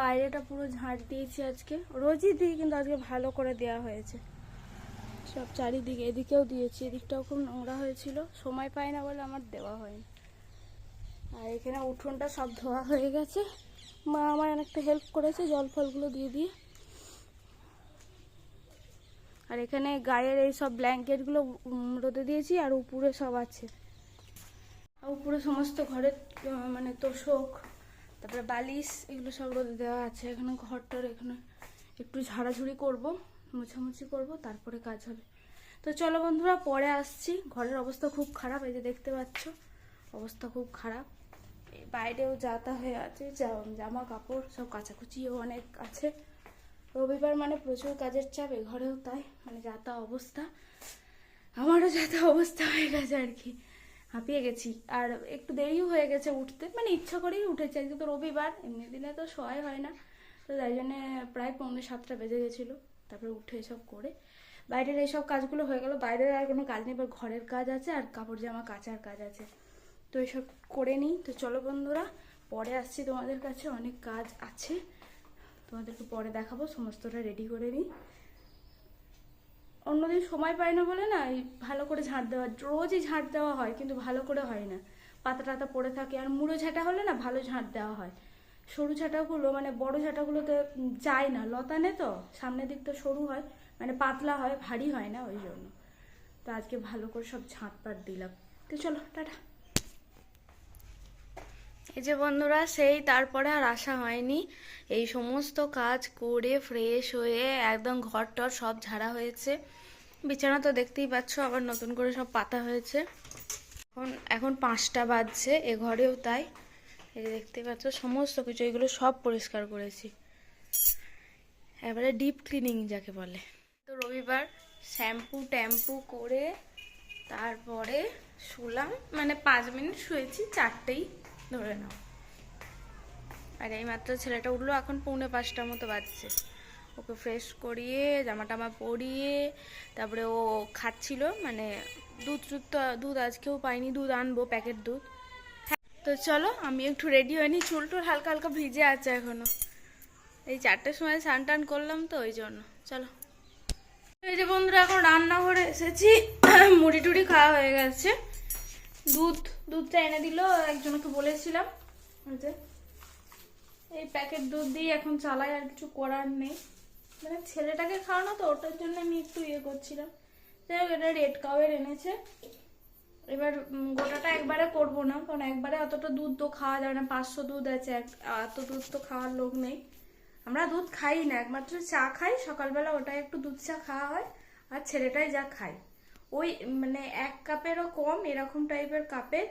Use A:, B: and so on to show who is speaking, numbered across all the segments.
A: বাইরেটা পুরো ঝাঁট দিয়েছি আজকে। রোজই দিই, কিন্তু আজকে ভালো করে দেওয়া হয়েছে। সব চারিদিকে, এদিকেও দিয়েছি, এদিকটাও খুব নোংরা হয়েছিল। সময় পাই না বলে আমার দেওয়া হয়নি। আর এখানে উঠোনটা সব ধোয়া হয়ে গেছে। মা আমার অনেকটা হেল্প করেছে জল ফলগুলো দিয়ে দিয়ে। আর এখানে গায়ের এই সব ব্ল্যাঙ্কেটগুলো রোদে দিয়েছি আর উপরে সব আছে। উপরে সমস্ত ঘরের মানে তোষক, তারপরে বালিশ, এগুলো সব রোদে দেওয়া আছে। এখানে ঘরটার এখানে একটু ঝাড়াঝুড়ি করব, মোছামুছি করব, তারপরে কাজ হবে। তো চলো বন্ধুরা, পরে আসছি। ঘরের অবস্থা খুব খারাপ, এই যে দেখতে পাচ্ছ, অবস্থা খুব খারাপ। বাইরেও যাতা হয়ে আছে, জামা কাপড় সব কাচাকুচিও অনেক আছে। রবিবার মানে প্রচুর কাজের চাপ, এ ঘরেও তাই মানে যাতা অবস্থা, আমারও যাতা অবস্থা হয়ে গেছে আর কি, হাঁপিয়ে গেছি। আর একটু দেরিও হয়ে গেছে উঠতে মানে ইচ্ছা করেই উঠেছি, আজকে তো রবিবার, এমনি দিনে তো সহায় হয় না। তো তাই জন্যে প্রায় পৌনে সাতটা বেজে গেছিল, তারপরে উঠে এসব করে। বাইরের এইসব কাজগুলো হয়ে গেল, বাইরের আর কোনো কাজ নেই, এবার ঘরের কাজ আছে আর কাপড় জামা কাচার কাজ আছে। তো এইসব করে নিই। তো চলো বন্ধুরা, পরে আসছি তোমাদের কাছে, অনেক কাজ আছে। তোমাদেরকে পরে দেখাবো, সমস্তটা রেডি করে নিই। অন্যদিন সময় পাই না বলে না, এই ভালো করে ঝাঁট দেওয়া, রোজই ঝাঁট দেওয়া হয়, কিন্তু ভালো করে হয় না। পাতা টাতা পড়ে থাকে, আর মুড়ো ঝাঁটা হলে না ভালো ঝাঁট দেওয়া হয়। সরু ঝাঁটাগুলো মানে বড় ঝাঁটাগুলোতে যায় না, লতানে তো, সামনের দিকটা সরু হয় মানে পাতলা হয়, ভারী হয় না ওই জন্য। তো আজকে ভালো করে সব ঝাঁট পাট দিলাম। তো চলো, টাটা। এই যে বন্ধুরা, সেই তারপরে আর আসা হয়নি। এই সমস্ত কাজ করে ফ্রেশ হয়ে একদম ঘর টর সব ঝাড়া হয়েছে। বিছানা তো দেখতেই পাচ্ছ, আবার নতুন করে সব পাতা হয়েছে। এখন এখন পাঁচটা বাজছে, এ ঘরেও তাই। এই দেখতেই পাচ্ছ, সমস্ত কিছু, এগুলো সব পরিষ্কার করেছি। এবারে ডিপ ক্লিনিং যাকে বলে। তো রবিবার শ্যাম্পু ট্যাম্পু করে তারপরে শুলাম মানে পাঁচ মিনিট শুয়েছি, চারটেই। ধরে নাও। আর এই মাত্র ছেলেটা উঠল, এখন পৌনে পাঁচটার মতো বাজছে। ওকে ফ্রেশ করিয়ে জামা টামা পরিয়ে, তারপরে ও খাচ্ছিল মানে দুধ টুধ তো দুধ আজকেও পাইনি, দুধ আনব প্যাকেট দুধ। তো চলো আমি একটু রেডি হয়নি চুল টুল হালকা হালকা ভিজে আছে এখনও। এই চারটের সময় স্নান টান করলাম তো, ওই জন্য। চলো। এই যে বন্ধুরা, এখন রান্নাঘরে এসেছি। মুড়ি টুড়ি খাওয়া হয়ে গেছে। দুধ দুধটা এনে দিল, একজনকে বলেছিলাম। যে, এই প্যাকেট দুধ দিয়ে এখন চালাই, আর কিছু করার নেই। মানে ছেলেটাকে খাওয়ানো তো, ওটার জন্য আমি একটু ইয়ে করছিলাম। যাই হোক, এটা রেড কাউয়ের এনেছে। এবার গোটাটা একবারে করব না, কারণ একবারে অতটা দুধ তো খাওয়া যাবে না। পাঁচশো দুধ আছে এত দুধ তো খাওয়ার লোক নেই। আমরা দুধ খাই না, একমাত্র চা খাই, সকালবেলা ওটাই একটু দুধ চা খাওয়া হয়, আর ছেলেটাই যা খায়। ওই মানে এক কাপেরও কম, এরকম টাইপের কাপের।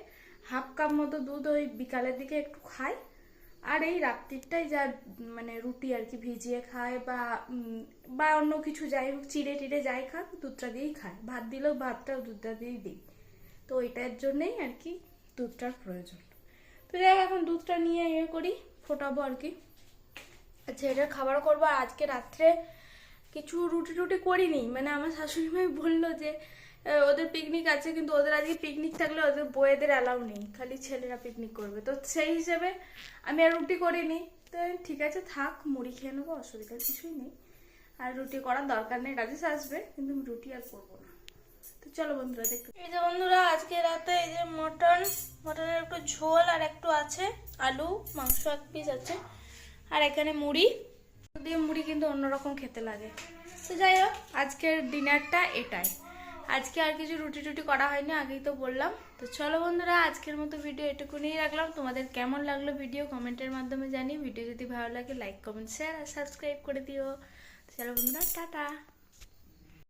A: হাফ কাপ মতো দুধ ওই বিকালের দিকে একটু খায় আর এই রাত্রিরটাই যা মানে রুটি আর কি ভিজিয়ে খায় বা বা অন্য কিছু যাই হোক, চিড়ে টিড়ে যাই খাক, দুধটা দিয়েই খায়। ভাত দিলেও ভাতটাও দুধটা দিয়েই দিই। তো ওইটার জন্যেই আর কি দুধটার প্রয়োজন। তো যাই এখন দুধটা নিয়ে ইয়ে করি, ফোটাবো আর কি। আচ্ছা এটা খাবার করব। আজকে রাত্রে কিছু রুটি টুটি করিনি। মানে আমার শাশুড়ি মাই বলল যে ওদের পিকনিক আছে কিন্তু ওদের আজকে পিকনিক থাকলে ওদের বইয়েদের অ্যালাউ নেই। খালি ছেলেরা পিকনিক করবে। তো সেই হিসেবে আমি আর রুটি করিনি। তো ঠিক আছে থাক মুড়ি খেয়ে নেব অসুবিধার কিছুই নেই। আর রুটি করার দরকার নেই রাজেশ আসবে কিন্তু আমি রুটি আর করব না। তো চলো বন্ধুরা দেখতে এই যে বন্ধুরা আজকে রাতে এই যে মটন মটনের একটু ঝোল আর একটু আছে আলু মাংস এক পিস আছে আর এখানে মুড়ি। দিয়ে মুড়ি কিন্তু অন্যরকম খেতে লাগে। তো যাই হোক আজকের ডিনারটা এটাই। আজকে আর কিছু রুটি টুটি করা হয়নি, আগেই তো বললাম। তো চলো বন্ধুরা, আজকের মতো ভিডিও এটুকুনিই রাখলাম। তোমাদের কেমন লাগল ভিডিও কমেন্টের মাধ্যমে জানি ভিডিও যদি ভালো লাগে লাইক কমেন্ট শেয়ার আর সাবস্ক্রাইব করে দিও। চলো বন্ধুরা, টাটা।